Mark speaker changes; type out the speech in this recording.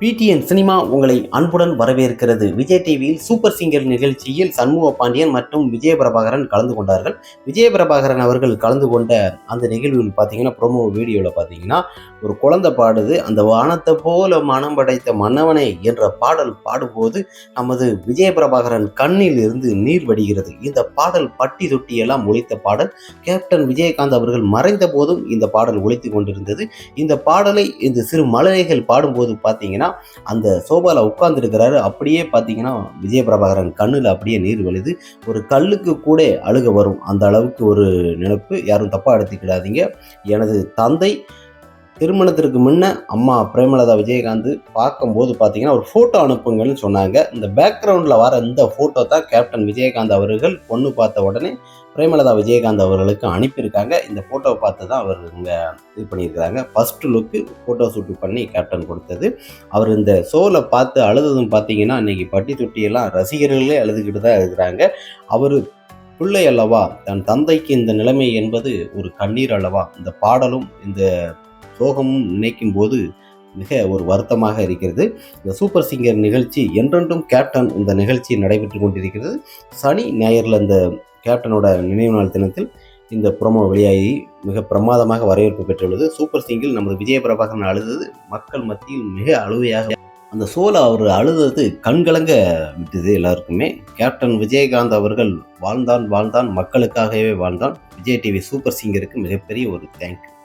Speaker 1: PTN cinema உங்களை அன்புடன் வரவேற்கிறது. விஜய் டிவியில் சூப்பர் சிங்கர் நிகழ்ச்சியில் சண்முக பாண்டியன் மற்றும் விஜய பிரபாகரன் கலந்து கொண்டார்கள். விஜய பிரபாகரன் அவர்கள் கலந்து கொண்ட அந்த நிகழ்வில் பார்த்தீங்கன்னா ப்ரோமோ வீடியோவில் பார்த்தீங்கன்னா ஒரு குழந்தை பாடுது. அந்த வானத்தை போல மனம் படைத்த மன்னவனை என்ற பாடல் பாடும்போது நமது விஜய பிரபாகரன் கண்ணில் இருந்து நீர் வடிகிறது. இந்த பாடல் பட்டி தொட்டியெல்லாம் ஒழித்த பாடல். கேப்டன் விஜயகாந்த் அவர்கள் மறைந்த போதும் இந்த பாடல் ஒழித்து கொண்டிருந்தது. இந்த பாடலை இந்த சிறு மழலைகள் பாடும்போது பார்த்தீங்கன்னா அந்த சோபாவில் உட்கார்ந்துருக்கிறாரு. அப்படியே பார்த்தீங்கன்னா விஜய பிரபாகரன் கண்ணில் அப்படியே நீர் வழிது ஒரு கல்லுக்கு கூட அழுக வரும். அந்த அளவுக்கு ஒரு நினைப்பு. யாரும் தப்பாக எடுத்துக்கிடாதீங்க. எனது தந்தை திருமணத்திற்கு முன்ன அம்மா பிரேமலதா விஜயகாந்த் பார்க்கும்போது பார்த்தீங்கன்னா ஒரு ஃபோட்டோ அனுப்புங்கள்னு சொன்னாங்க. இந்த பேக்ரவுண்டில் வர இந்த ஃபோட்டோ தான் கேப்டன் விஜயகாந்த் அவர்கள் பொண்ணு பார்த்த உடனே பிரேமலதா விஜயகாந்த் அவர்களுக்கு அனுப்பியிருக்காங்க. இந்த ஃபோட்டோவை பார்த்து தான் அவர் இங்கே இது பண்ணியிருக்கிறாங்க. ஃபஸ்ட்டு லுக்கு ஃபோட்டோ ஷூட் பண்ணி கேப்டன் கொடுத்தது. அவர் இந்த ஷோவில் பார்த்து அழுததும் பார்த்தீங்கன்னா இன்றைக்கி பட்டி தொட்டியெல்லாம் ரசிகர்களே அழுதுகிட்டு தான் இருக்கிறாங்க. அவர் பிள்ளை அல்லவா தன் தந்தைக்கு இந்த நிலைமை என்பது ஒரு கண்ணீர் அல்லவா? இந்த பாடலும் இந்த சோகமும் நினைக்கும் போது மிக ஒரு வருத்தமாக இருக்கிறது. இந்த சூப்பர் சிங்கர் நிகழ்ச்சி என்றென்றும் கேப்டன் இந்த நிகழ்ச்சி நடைபெற்று கொண்டிருக்கிறது. சனி ஞாயிறில் இந்த கேப்டனோட நினைவு நாள் தினத்தில் இந்த புறமோ வெளியாகி மிக பிரமாதமாக வரவேற்பு பெற்றுள்ளது. சூப்பர் சிங்கில் நமது விஜய பிரபாகரன் அழுதது மக்கள் மத்தியில் மிக அழுவையாக அந்த சோலை அவர் அழுதது கண்கலங்க விட்டது எல்லாருக்குமே. கேப்டன் விஜயகாந்த் அவர்கள் வாழ்ந்தான் வாழ்ந்தான் மக்களுக்காகவே வாழ்ந்தான். விஜய் டிவி சூப்பர் சிங்கருக்கு மிகப்பெரிய ஒரு தேங்க்யூ